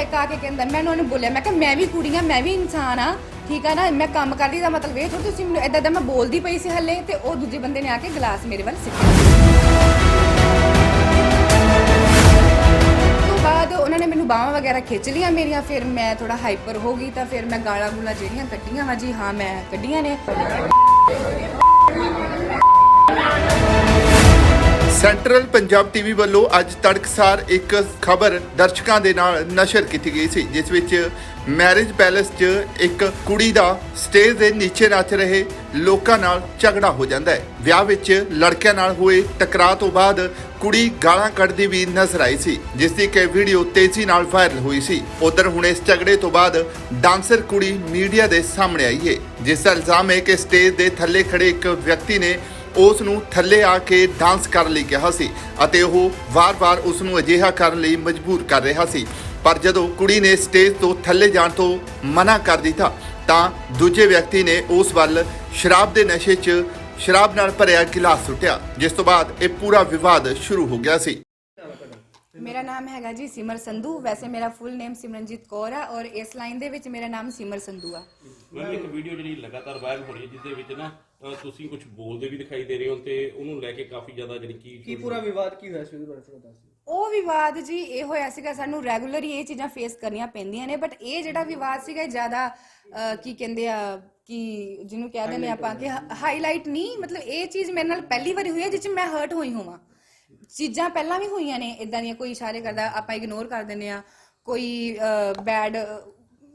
ਇੱਕ ਆ ਕੇ ਕਹਿੰਦਾ, ਮੈਂ ਉਹਨੂੰ ਬੋਲਿਆ, ਮੈਂ ਕਿਹਾ, ਮੈਂ ਵੀ ਕੁੜੀ ਆ, ਮੈਂ ਵੀ ਇਨਸਾਨ ਆ, ਠੀਕ ਆ ਨਾ? ਮੈਂ ਕੰਮ ਕਰਦੀ ਦਾ ਮਤਲਬ ਇਹ ਥੋੜੀ ਤੁਸੀਂ ਮੈਨੂੰ ਇਦਾਂ ਦਾ ਮੈਂ ਬੋਲਦੀ ਪਈ ਸੀ ਹੱਲੇ ਤੇ ਉਹ ਦੂਜੇ ਬੰਦੇ ਨੇ ਆ ਕੇ ਗਲਾਸ ਮੇਰੇ ਵੱਲ ਸਿੱਟਿਆ। ਤੋਂ ਬਾਅਦ ਉਹਨਾਂ ਨੇ ਮੈਨੂੰ ਬਾਹਾਂ ਵਗੈਰਾ ਖਿੱਚ ਲੀਆਂ ਮੇਰੀਆਂ, ਫਿਰ ਮੈਂ ਥੋੜਾ ਹਾਈਪਰ ਹੋ ਗਈ ਤਾਂ ਫਿਰ ਮੈਂ ਗਾਲਾਂ ਗੁਲਾ ਜਿਹੜੀਆਂ ਕੱਢੀਆਂ ਵਾ ਜੀ, ਹਾਂ, ਮੈਂ ਕੱਢੀਆਂ ਨੇ। ਸੈਂਟਰਲ ਪੰਜਾਬ ਟੀਵੀ ਵੱਲੋਂ ਅੱਜ ਤੜਕਸਾਰ ਇੱਕ ਖਬਰ ਦਰਸ਼ਕਾਂ ਦੇ ਨਾਲ ਨਸ਼ਰ ਕੀਤੀ ਗਈ ਸੀ, ਜਿਸ ਵਿੱਚ ਮੈਰਿਜ ਪੈਲੇਸ 'ਚ ਇੱਕ ਕੁੜੀ ਦਾ ਸਟੇਜ ਦੇ ਨੀਚੇ ਨੱਚ ਰਹੇ ਲੋਕਾਂ ਨਾਲ ਝਗੜਾ ਹੋ ਜਾਂਦਾ ਹੈ। ਵਿਆਹ ਵਿੱਚ ਲੜਕਿਆਂ ਨਾਲ ਹੋਏ ਟਕਰਾਅ ਤੋਂ ਬਾਅਦ ਕੁੜੀ ਗਾਲਾਂ ਕੱਢਦੀ ਵੀ ਨਜ਼ਰ ਆਈ ਸੀ, ਜਿਸ ਦੀ ਕਿ ਵੀਡੀਓ ਤੇਜ਼ੀ ਨਾਲ ਵਾਇਰਲ ਹੋਈ ਸੀ। ਉਧਰ ਹੁਣ ਇਸ ਝਗੜੇ ਤੋਂ ਬਾਅਦ ਡਾਂਸਰ ਕੁੜੀ ਮੀਡੀਆ ਦੇ ਸਾਹਮਣੇ ਆਈ ਹੈ, ਜਿਸ ਦਾ ਇਲਜ਼ਾਮ ਹੈ ਕਿ ਸਟੇਜ ਦੇ ਥੱਲੇ ਖੜੇ ਇੱਕ ਵਿਅਕਤੀ ਨੇ ਉਸ ਨੂੰ ਥੱਲੇ ਆ ਕੇ ਡਾਂਸ ਕਰਨ ਲਈ ਕਿਹਾ ਸੀ ਅਤੇ ਉਹ ਵਾਰ-ਵਾਰ ਉਸ ਨੂੰ ਅਜਿਹਾ ਕਰਨ ਲਈ ਮਜਬੂਰ ਕਰ ਰਿਹਾ ਸੀ। ਪਰ ਜਦੋਂ ਕੁੜੀ ਨੇ ਸਟੇਜ ਤੋਂ ਥੱਲੇ ਜਾਣ ਤੋਂ ਮਨਾ ਕਰ ਦਿੱਤਾ ਤਾਂ ਦੂਜੇ ਵਿਅਕਤੀ ਨੇ ਉਸ ਵੱਲ ਸ਼ਰਾਬ ਦੇ ਨਸ਼ੇ 'ਚ ਸ਼ਰਾਬ ਨਾਲ ਭਰਿਆ ਗਿਲਾਸ ਸੁੱਟਿਆ ਜਿਸ ਤੋਂ ਬਾਅਦ ਇਹ ਪੂਰਾ ਵਿਵਾਦ ਸ਼ੁਰੂ ਹੋ ਗਿਆ ਸੀ। ਮੇਰਾ ਨਾਮ ਹੈਗਾ ਜੀ ਸਿਮਰ ਸੰਧੂ ਵੈਸੇ ਮੇਰਾ ਫੁੱਲ ਨੇਮ ਸਿਮਰਨਜੀਤ ਕੌਰ ਆ ਔਰ ਇਸ ਲਾਈਨ ਦੇ ਵਿੱਚ ਮੇਰਾ ਨਾਮ ਸਿਮਰ ਸੰਧੂ ਆ। ਮੈਂ ਇੱਕ ਵੀਡੀਓ ਜਿਹੜੀ ਲਗਾਤਾਰ ਵਾਇਰਲ ਹੋ ਰਹੀ ਹੈ ਜਿਸ ਦੇ ਵਿੱਚ ਨਾ ਤੁਸੀਂ ਕੁਝ ਬੋਲਦੇ ਵੀ ਦਿਖਾਈ ਦੇ ਰਹੇ ਹੋ ਤੇ ਉਹਨੂੰ ਲੈ ਕੇ ਕਾਫੀ ਜ਼ਿਆਦਾ ਜਿਹੜੀ ਕੀ ਕੀ ਪੂਰਾ ਵਿਵਾਦ ਕੀ ਹੋਇਆ ਸੀ ਉਹਦੇ ਬਾਰੇ ਥੋੜਾ ਦੱਸ ਦਿਓ। ਉਹ ਵਿਵਾਦ ਜੀ ਇਹ ਹੋਇਆ ਸੀਗਾ ਸਾਨੂੰ ਰੈਗੂਲਰ ਹੀ ਇਹ ਚੀਜ਼ਾਂ ਫੇਸ ਕਰਨੀਆਂ ਪੈਂਦੀਆਂ ਨੇ ਬਟ ਇਹ ਜਿਹੜਾ ਵਿਵਾਦ ਸੀਗਾ ਇਹ ਜ਼ਿਆਦਾ ਅਹ, ਕੀ ਕਹਿੰਦੇ ਆ ਕਿ ਜਿਹਨੂੰ ਕਹਿ ਦਿੰਦੇ ਆਪਾਂ ਕਿ ਹਾਈਲਾਈਟ ਨਹੀਂ ਮਤਲਬ ਇਹ ਚੀਜ਼ ਮੇਰੇ ਨਾਲ ਪਹਿਲੀ ਵਾਰੀ ਹੋਈ ਹੈ ਜਿਸ 'ਚ ਮੈਂ ਹਰਟ ਹੋਈ ਹੋਵਾਂ। ਚੀਜ਼ਾਂ ਪਹਿਲਾਂ ਵੀ ਹੋਈਆਂ ਨੇ ਇਦਾਂ ਦੀਆਂ ਕੋਈ ਇਸ਼ਾਰੇ ਕਰਦਾ ਆਪਾਂ ਇਗਨੋਰ ਕਰ ਦਿੰਦੇ ਆ ਕੋਈ ਬੈਡ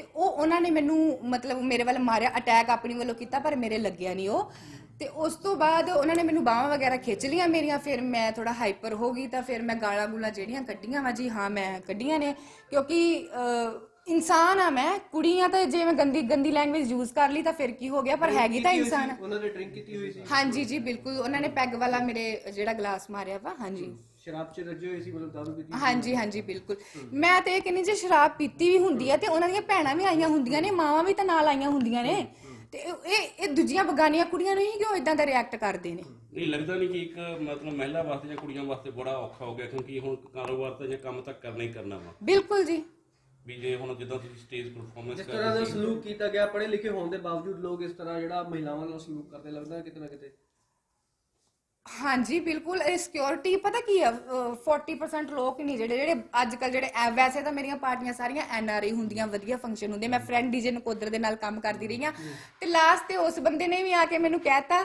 ਤੇ ਉਹ ਉਹਨਾਂ ਨੇ ਮੈਨੂੰ ਮਤਲਬ ਮੇਰੇ ਵੱਲ ਮਾਰਿਆ ਅਟੈਕ ਆਪਣੀ ਵੱਲੋਂ ਕੀਤਾ ਪਰ ਮੇਰੇ ਲੱਗਿਆ ਨਹੀਂ ਉਹ। ਤੇ ਉਸ ਤੋਂ ਬਾਅਦ ਉਹਨਾਂ ਨੇ ਮੈਨੂੰ ਬਾਹਾਂ ਵਗੈਰਾ ਖਿੱਚ ਲੀਆਂ ਮੇਰੀਆਂ ਫਿਰ ਮੈਂ ਥੋੜਾ ਹਾਈਪਰ ਹੋ ਗਈ ਤਾਂ ਫਿਰ ਮੈਂ ਗਾਲਾਂ ਗੁਲਾ ਜਿਹੜੀਆਂ ਕੱਢੀਆਂ ਵਾ ਜੀ ਹਾਂ ਮੈਂ ਕੱਢੀਆਂ ਨੇ। ਕਿਉਂਕਿ ਅ, ਇਨਸਾਨ ਆ ਮੈਂ ਕੁੜੀਆਂ ਤਾਂ ਜੇ ਮੈਂ ਗੰਦੀ ਗੰਦੀ ਲੈਂਗੁਏਜ ਯੂਜ਼ ਕਰ ਲਈ ਤਾਂ ਫਿਰ ਕੀ ਹੋ ਗਿਆ? ਪਰ ਹੈਗੀ ਤਾਂ ਇਨਸਾਨ। ਉਹਨਾਂ ਨੇ ਡਰਿੰਕ ਕੀਤੀ ਹੋਈ ਸੀ। ਹਾਂਜੀ ਜੀ ਬਿਲਕੁਲ। ਉਹਨਾਂ ਨੇ ਪੈਗ ਵਾਲਾ ਮੇਰੇ ਜਿਹੜਾ ਗਲਾਸ ਮਾਰਿਆ ਵਾ ਹਾਂਜੀ। ਸ਼ਰਾਬ 'ਚ ਰੱਜੇ ਹੋਏ ਸੀ ਮਤਲਬ ਦਾਰੂ ਪੀਤੀ ਹਾਂਜੀ ਹਾਂਜੀ ਬਿਲਕੁਲ। ਮੈਂ ਤੇ ਇਹ ਕਹਿੰਦੀ ਜੇ ਸ਼ਰਾਬ ਪੀਤੀ ਵੀ ਹੁੰਦੀ ਹੈ ਤੇ ਉਹਨਾਂ ਦੀਆਂ ਭੈਣਾਂ ਵੀ ਆਈਆਂ ਹੁੰਦੀਆਂ ਨੇ ਮਾਵਾਂ ਵੀ ਤਾਂ ਨਾਲ ਆਈਆਂ ਹੁੰਦੀਆਂ ਨੇ। ਤੇ ਇਹ ਇਹ- ਇਹ ਦੂਜੀਆਂ ਬਗਾਨੀਆਂ ਕੁੜੀਆਂ ਨੂੰ ਹੀ ਕਿਉਂ ਇਦਾਂ ਦਾ ਰਿਐਕਟ ਕਰਦੇ ਨੇ? ਨਹੀਂ ਲੱਗਦਾ ਨਹੀਂ ਕਿ ਇੱਕ ਮਤਲਬ ਮਹਿਲਾ ਵਾਸਤੇ ਜਾਂ ਕੁੜੀਆਂ ਵਾਸਤੇ ਬੜਾ ਔਖਾ ਹੋ ਗਿਆ ਕਿਉਂਕਿ ਹੁਣ ਕਾਰੋਬਾਰ ਤਾਂ ਜਾਂ ਕੰਮ ਤਾਂ ਕਰਨਾ ਹੀ ਕਰਨਾ ਵਾ। ਬਿਲਕੁਲ ਜੀ। ਵੀ ਜੇ ਹੁਣ ਜਿੱਦਾਂ ਤੁਸੀਂ ਸਟੇਜ ਪਰਫਾਰਮੈਂਸ ਜਿਸ ਕਰ ਤਰ੍ਹਾਂ ਦਾ ਰਹੇ ਸੀ ਸਲੂਕ ਕੀਤਾ ਗਿਆ ਪੜ੍ਹੇ ਲਿਖੇ ਹੋਣ ਦੇ ਬਾਵਜੂਦ ਲੋਕ ਇਸ ਤਰ੍ਹਾਂ ਜਿਹੜਾ ਮਹਿਲਾਵਾਂ ਨਾਲ ਸਲੂਕ ਕਰਦੇ ਲੱਗਦਾ ਕਿਤੇ ਨਾ ਕਿਤੇ ਹਾਂਜੀ ਬਿਲਕੁਲ ਇਹ ਸਿਕਿਉਰਿਟੀ ਪਤਾ ਕੀ ਅਹ 40% ਲੋਕ ਹੀ ਨਹੀਂ ਜਿਹੜੇ ਜਿਹੜੇ ਅੱਜ ਕੱਲ ਜਿਹੜੇ ਐ- ਵੈਸੇ ਤਾਂ ਮੇਰੀਆਂ ਪਾਰਟੀਆਂ ਸਾਰੀਆਂ ਐਨ ਆਰ ਆਈ ਹੁੰਦੀਆਂ ਵਧੀਆ ਫੰਕਸ਼ਨ ਹੁੰਦੇ ਮੈਂ ਫਰੈਂਡ ਡੀਜੇ ਨਕੋਦਰ ਦੇ ਨਾਲ ਕੰਮ ਕਰਦੀ ਰਹੀ ਆ ਤੇ ਲਾਸਟ ਤੇ ਉਸ ਬੰਦੇ ਨੇ ਵੀ ਆ ਕੇ ਮੈਨੂੰ ਕਹਿਤਾ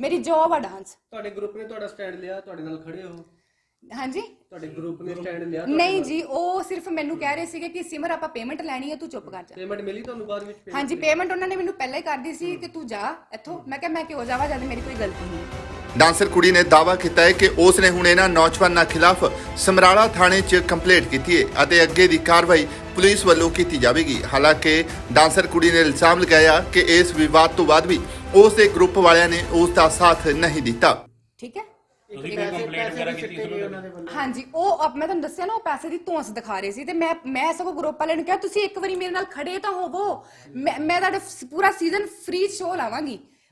ਮੇਰੀ ਜੌਬ ਆ ਡਾਂਸ ਤੁਹਾਡੇ ਗਰੁੱਪ ਨੇ ਤੁਹਾਡਾ ਸਟੈਂਡ ਲਿਆ ਤੁਹਾਡੇ ਨਾਲ ਖੜੇ ਹੋ। ਹਾਂਜੀ। ਤੁਹਾਡੇ ਗਰੁੱਪ ਨੇ ਸਟੈਂਡ ਲਿਆ ਨਹੀਂ ਜੀ ਉਹ ਸਿਰਫ ਮੈਨੂੰ ਕਹਿ ਰਹੇ ਸੀਗੇ ਕਿ ਸਿਮਰ ਆਪਾਂ ਪੇਮੈਂਟ ਲੈਣੀ ਹੈ ਤੂੰ ਚੁੱਪ ਕਰ ਜਾ। ਪੇਮੈਂਟ ਮਿਲੀ ਤੁਹਾਨੂੰ ਬਾਅਦ ਵਿੱਚ? payment? ਹਾਂਜੀ ਪੇਮੈਂਟ ਉਹਨਾਂ ਨੇ ਮੈਨੂੰ ਪਹਿਲਾਂ ਹੀ ਕਰਦੀ ਸੀ ਕਿ ਤੂੰ ਜਾ ਇੱਥੋਂ। ਮੈਂ ਕਿਹਾ ਮੈਂ ਕਿਉਂ ਜਾਵਾਂ ਜਦ ਮੇਰੀ ਕੋਈ ਗਲਤੀ ਨਹੀਂ ਹੈ। ਡਾਂਸਰ ਕੁੜੀ ਨੇ ਦਾਅਵਾ ਕੀਤਾ ਹੈ ਕਿ ਉਸ ਨੇ ਹੁਣ ਇਹਨਾਂ ਨੌਜਵਾਨਾਂ ਖਿਲਾਫ ਸਮਰਾਲਾ ਥਾਣੇ 'ਚ ਕੰਪਲੇਂਟ ਕੀਤੀ ਹੈ ਅਤੇ ਅੱਗੇ ਦੀ ਕਾਰਵਾਈ ਪੁਲਿਸ ਵੱਲੋਂ ਕੀਤੀ ਜਾਵੇਗੀ। ਹਾਲਾਂਕਿ ਡਾਂਸਰ ਕੁੜੀ ਨੇ ਇਲਜ਼ਾਮ ਲਗਾਇਆ ਕਿ ਇਸ ਵਿਵਾਦ ਤੋਂ ਬਾਅਦ ਵੀ ਉਸ ਦੇ ਗਰੁੱਪ ਵਾਲਿਆਂ ਨੇ ਉਸ ਦਾ ਸਾਥ ਨਹੀਂ ਦਿੱਤਾ। ਠੀਕ ਹੈ? ਤੁਸੀਂ ਕੋਈ ਕੰਪਲੇਂਟ ਵਗੈਰਾ ਕੀਤੀ ਇਸ ਨੂੰ ਹਾਂਜੀ ਉਹ ਮੈਂ ਤੁਹਾਨੂੰ ਦੱਸਿਆ ਨਾ ਉਹ ਪੈਸੇ ਦੀ ਧੌਂਸ ਦਿਖਾ ਰਹੇ ਸੀ ਤੇ ਮੈਂ ਮੈਂ ਸਗੋਂ ਗਰੁੱਪ ਵਾਲਿਆਂ ਨੂੰ ਕਿਹਾ ਤੁਸੀਂ ਇੱਕ ਵਾਰੀ ਮੇਰੇ ਨਾਲ ਖੜੇ ਤਾਂ ਹੋਵੋ। ਮੈਂ ਮੈਂ ਤੁਹਾਡਾ ਸ- ਪੂਰਾ ਸੀਜ਼ਨ ਫ੍ਰੀ ਸ਼ੋਅ ਲਾਵਾਂਗੀ।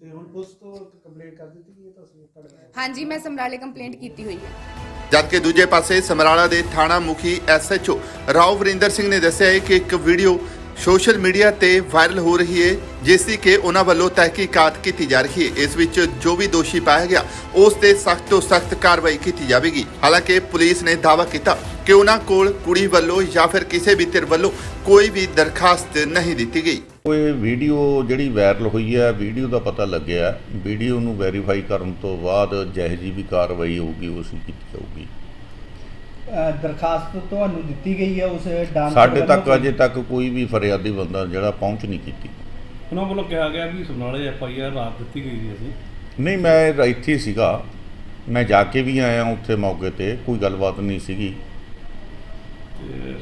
ਤੇ ਹੁਣ ਪੁਲਿਸ ਤੋਂ ਕੰਪਲੇਂਟ ਕਰ ਦਿੱਤੀ ਗਈ ਹੈ ਤੁਸੀਂ ਤੁਹਾਡੇ ਨਾਲ? ਹਾਂਜੀ ਮੈਂ ਸਮਰਾਲੇ ਕੰਪਲੇਂਟ ਕੀਤੀ ਹੋਈ ਹੈ। ਜਦਕਿ ਦੂਜੇ ਪਾਸੇ ਸਮਰਾਲਾ ਦੇ ਥਾਣਾ ਮੁਖੀ ਐਸਐਚਓ ਰਾਓ ਵਰਿੰਦਰ ਸਿੰਘ ਨੇ ਦੱਸਿਆ ਹੈ ਕਿ ਇੱਕ ਵੀਡੀਓ ਸੋਸ਼ਲ ਮੀਡੀਆ ਤੇ ਵਾਇਰਲ ਹੋ ਰਹੀ ਹੈ ਜਿਸ ਦੀ ਕਿ ਉਹਨਾਂ ਵੱਲੋਂ ਤਹਿਕੀਕਾਤ ਕੀਤੀ ਜਾ ਰਹੀ ਹੈ। ਇਸ ਵਿੱਚ ਜੋ ਵੀ ਦੋਸ਼ੀ ਪਾਇਆ ਗਿਆ ਉਸ ਤੇ ਸਖਤ ਤੋਂ ਸਖਤ ਕਾਰਵਾਈ ਕੀਤੀ ਜਾਵੇਗੀ। ਹਾਲਾਂਕਿ ਪੁਲਿਸ ਨੇ ਦਾਅਵਾ ਕੀਤਾ ਕਿ ਉਹਨਾਂ ਕੋਲ ਕੁੜੀ ਵੱਲੋਂ ਜਾਂ ਫਿਰ ਕਿਸੇ ਵੀ ਧਿਰ ਵੱਲੋਂ ਕੋਈ ਵੀ ਦਰਖਾਸਤ ਨਹੀਂ ਦਿੱਤੀ ਗਈ। ਉਹ ਇਹ ਵੀਡੀਓ ਜਿਹੜੀ ਵਾਇਰਲ ਹੋਈ ਹੈ ਵੀਡੀਓ ਦਾ ਪਤਾ ਲੱਗਿਆ ਵੀਡੀਓ ਨੂੰ ਵੈਰੀਫਾਈ ਕਰਨ ਤੋਂ ਬਾਅਦ ਜਿਹੋ ਜਿਹੀ ਵੀ ਕਾਰਵਾਈ ਹੋਊਗੀ ਉਸ ਨੂੰ ਕੀਤੀ ਜਾਊਗੀ। ਦਰਖਾਸਤ ਤੁਹਾਨੂੰ ਦਿੱਤੀ ਗਈ ਹੈ ਉਸ ਡਾਂਸ ਸਾਡੇ ਤੱਕ ਅਜੇ ਤੱਕ ਕੋਈ ਵੀ ਫਰਿਆਦੀ ਬੰਦਾ ਜਿਹੜਾ ਪਹੁੰਚ ਨਹੀਂ ਕੀਤੀ। ਉਹਨਾਂ ਵੱਲੋਂ ਕਿਹਾ ਗਿਆ ਵੀ ਸਮਨਾਲੇ ਐਫ ਆਈ ਆਰ ਰਾਤ ਦਿੱਤੀ ਗਈ ਸੀ ਅਸੀਂ। ਨਹੀਂ ਮੈਂ ਇੱਥੇ ਸੀਗਾ। ਮੈਂ ਜਾ ਕੇ ਵੀ ਆਇਆ ਉੱਥੇ ਮੌਕੇ ਤੇ ਕੋਈ ਗੱਲਬਾਤ ਨਹੀਂ ਸੀਗੀ।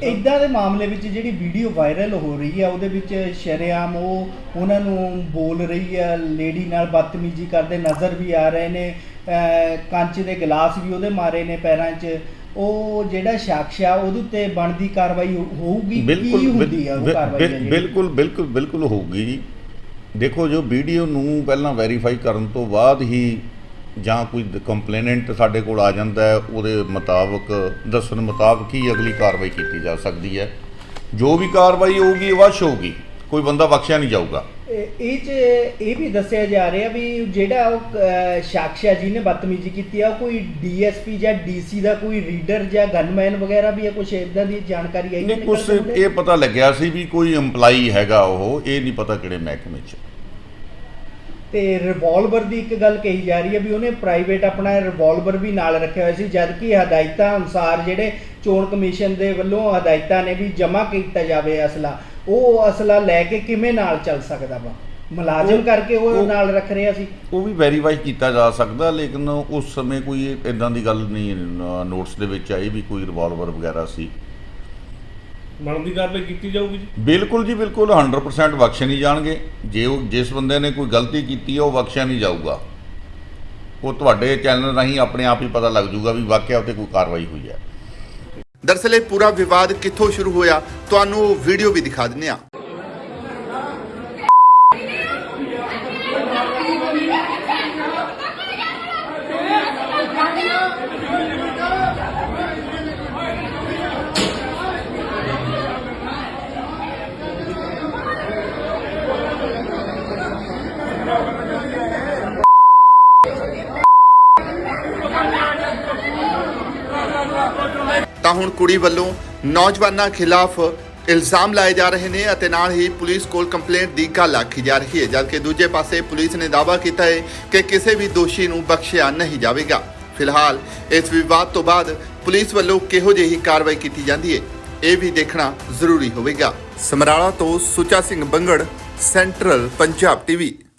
ਇਦਾਂ ਦੇ ਮਾਮਲੇ ਵਿੱਚ ਜਿਹੜੀ ਵੀਡੀਓ ਵਾਇਰਲ ਹੋ ਰਹੀ ਹੈ ਉਹਦੇ ਵਿੱਚ ਸ਼ਰੇਆਮ ਉਹ ਉਹਨਾਂ ਨੂੰ ਬੋਲ ਰਹੀ ਹੈ ਲੇਡੀ ਨਾਲ ਬਦਤਮੀਜ਼ੀ ਕਰਦੇ ਨਜ਼ਰ ਵੀ ਆ ਰਹੇ ਨੇ ਕੰਚ ਦੇ ਗਲਾਸ ਵੀ ਉਹਦੇ ਮਾਰੇ ਨੇ ਪੈਰਾਂ 'ਚ ਉਹ ਜਿਹੜਾ ਸ਼ਖਸ ਆ ਉਹਦੇ ਉੱਤੇ ਬਣਦੀ ਕਾਰਵਾਈ ਹੋਊਗੀ ਕੀ ਹੁੰਦੀ ਆ ਉਹ ਕਾਰਵਾਈ? ਬਿਲਕੁਲ ਬਿਲਕੁਲ ਬਿਲਕੁਲ ਹੋਊਗੀ ਜੀ ਦੇਖੋ ਜੋ ਵੀਡੀਓ ਨੂੰ ਪਹਿਲਾਂ ਵੈਰੀਫਾਈ ਕਰਨ ਤੋਂ ਬਾਅਦ ਹੀ ਜਾਂ ਕੋਈ ਕੰਪਲੇਨੈਂਟ ਸਾਡੇ ਕੋਲ ਆ ਜਾਂਦਾ ਹੈ ਉਹਦੇ ਮੁਤਾਬਕ ਦੱਸਣ ਮੁਤਾਬਕ ਹੀ ਅਗਲੀ ਕਾਰਵਾਈ ਕੀਤੀ ਜਾ ਸਕਦੀ ਹੈ। ਜੋ ਵੀ ਕਾਰਵਾਈ ਹੋਊਗੀ ਅਵਸ਼ ਹੋਊਗੀ। ਕੋਈ ਬੰਦਾ ਬਖਸ਼ਿਆ ਨਹੀਂ ਜਾਊਗਾ। ਇਹ 'ਚ ਇਹ ਵੀ ਦੱਸਿਆ ਜਾ ਰਿਹਾ ਵੀ ਜਿਹੜਾ ਉਹ ਅ, ਸ਼ਖਸ ਆ ਜਿਹਨੇ ਬਦਤਮੀਜ਼ੀ ਕੀਤੀ ਆ ਕੋਈ ਡੀਐਸਪੀ ਜਾਂ ਡੀਸੀ ਦਾ ਕੋਈ ਰੀਡਰ ਜਾਂ ਗਨਮੈਨ ਵਗੈਰਾ ਵੀ ਹੈ ਕੁਝ ਇਦਾਂ ਦੀ ਜਾਣਕਾਰੀ ਆਈ ਨਹੀਂ ਨਿਕਲ ਕੁਛ ਕੇ ਉਹਦੇ? ਇਹ ਪਤਾ ਲੱਗਿਆ ਸੀ ਵੀ ਕੋਈ EMPLOYEE ਹੈਗਾ ਉਹ ਇਹ ਨਹੀਂ ਪਤਾ ਕਿਹੜੇ ਮਹਿਕਮੇ 'ਚ। ਤੇ ਰਿਵਾਲਵਰ ਦੀ ਇੱਕ ਗੱਲ ਕਹੀ ਜਾ ਰਹੀ ਹੈ ਵੀ ਉਹਨੇ ਪ੍ਰਾਈਵੇਟ ਆਪਣਾ ਰਿਵਾਲਵਰ ਵੀ ਨਾਲ ਰੱਖਿਆ ਹੋਇਆ ਸੀ ਜਦ ਕਿ ਹਦਾਇਤਾਂ ਅਨੁਸਾਰ ਜਿਹੜੇ ਚੋਣ ਕਮਿਸ਼ਨ ਦੇ ਵੱਲੋਂ ਹਦਾਇਤਾਂ ਨੇ ਵੀ ਜਮ੍ਹਾਂ ਕੀਤਾ ਜਾਵੇ ਅਸਲਾ ਉਹ ਅਸਲਾ ਲੈ ਕੇ ਕਿਵੇਂ ਨਾਲ ਚੱਲ ਸਕਦਾ ਵਾ? ਮੁਲਾਜ਼ਮ ਕਰਕੇ ਉਹ ਉਹ- ਨਾਲ ਰੱਖ ਰਿਹਾ ਸੀ। ਉਹ ਵੀ ਵੈਰੀਫਾਈ ਕੀਤਾ ਜਾ ਸਕਦਾ ਲੇਕਿਨ ਉਸ ਸਮੇਂ ਕੋਈ ਇਦਾਂ ਦੀ ਗੱਲ ਨਹੀਂ ਨੋਟਸ ਦੇ ਵਿੱਚ ਆਈ ਵੀ ਕੋਈ ਰਿਵਾਲਵਰ ਵਗੈਰਾ ਸੀ। ਬਣਦੀ ਕਾਰਵਾਈ ਕੀਤੀ ਜਾਊਗੀ ਜੀ? ਬਿਲਕੁਲ ਜੀ ਬਿਲਕੁਲ। 100% ਬਖਸ਼ੇ ਨਹੀਂ ਜਾਣਗੇ। ਜੇ ਉਹ ਜਿਸ ਬੰਦੇ ਨੇ ਕੋਈ ਗਲਤੀ ਕੀਤੀ ਹੈ ਉਹ ਬਖਸ਼ਿਆ ਨਹੀਂ ਜਾਊਗਾ। ਉਹ ਤੁਹਾਡੇ ਚੈਨਲ ਰਾਹੀਂ ਆਪਣੇ ਆਪ ਹੀ ਪਤਾ ਲੱਗ ਜਾਊਗਾ ਵੀ ਵਾਕਿਆ ਉੱਤੇ ਕੋਈ ਕਾਰਵਾਈ ਹੋਈ ਹੈ। ਦਰਅਸਲ ਇਹ ਪੂਰਾ ਵਿਵਾਦ ਕਿੱਥੋਂ ਸ਼ੁਰੂ ਹੋਇਆ ਤੁਹਾਨੂੰ ਉਹ ਵੀਡੀਓ ਵੀ ਦਿਖਾ ਦਿੰਦੇ ਹਾਂ। ਕੁੜੀ ਵੱਲੋਂ ਨੌਜਵਾਨਾਂ ਖਿਲਾਫ ਇਲਜ਼ਾਮ ਲਾਏ ਜਾ ਰਹੇ ਨੇ ਅਤੇ ਨਾਲ ਹੀ ਪੁਲਿਸ ਕੋਲ ਕੰਪਲੇਂਟ ਦੀ ਗੱਲ ਆਖੀ ਜਾ ਰਹੀ ਹੈ, ਜਦਕਿ ਦੂਜੇ ਪਾਸੇ ਪੁਲਿਸ ਨੇ ਦਾਅਵਾ ਕੀਤਾ ਹੈ ਕਿ ਕਿਸੇ ਵੀ ਦੋਸ਼ੀ ਨੂੰ ਬਖਸ਼ਿਆ ਨਹੀਂ ਜਾਵੇਗਾ। ਫਿਲਹਾਲ ਇਸ ਵਿਵਾਦ ਤੋਂ ਬਾਅਦ ਪੁਲਿਸ ਵੱਲੋਂ ਕਿਹੋ ਜਿਹੀ ਕਾਰਵਾਈ ਕੀਤੀ ਜਾਂਦੀ ਹੈ, ਇਹ ਵੀ ਦੇਖਣਾ ਜ਼ਰੂਰੀ ਹੋਵੇਗਾ। ਸਮਰਾਲਾ ਤੋਂ ਸੁਚਾ ਸਿੰਘ ਬੰਗੜ, ਸੈਂਟਰਲ ਪੰਜਾਬ ਟੀਵੀ